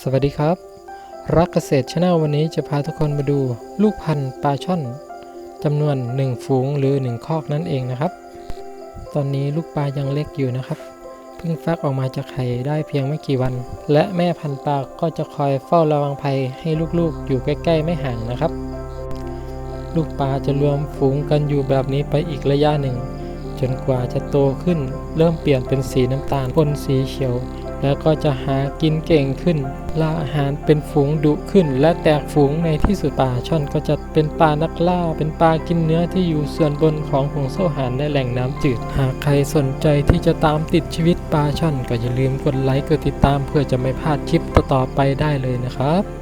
สวัสดีครับ รักเกษตรชาแนลวันนี้จะพาทุกคนมาดูลูกพันธุ์ปลาช่อนจำนวน 1 ฝูงหรือ 1 คอกนั่นเองนะครับ ตอนนี้ลูกปลายังเล็กอยู่นะครับ เพิ่งฟักออกมาจากไข่ได้เพียงไม่กี่วัน และแม่พันธุ์ปลาก็จะคอยเฝ้าระวังภัยให้ลูกๆ อยู่ใกล้ ๆ ไม่ห่างนะครับ ลูกปลาจะรวมฝูงกันอยู่แบบนี้ไปอีกระยะหนึ่ง จนกว่าจะโตขึ้นเริ่มเปลี่ยนเป็นสีน้ำตาลปนสีเขียว แล้วก็จะหากินเก่งขึ้นล่าอาหารเป็นฝูงดุขึ้น และแตกฝูงในที่สุดปลาช่อนก็จะเป็นปลานักล่า เป็นปลากินเนื้อที่อยู่ส่วนบนของห่วงโซ่อาหารในแหล่งน้ำจืด หากใครสนใจที่จะตามติดชีวิตปลาช่อนก็อย่าลืมกดไลค์กดติดตามเพื่อจะไม่พลาดคลิปต่อๆไปได้เลยนะครับ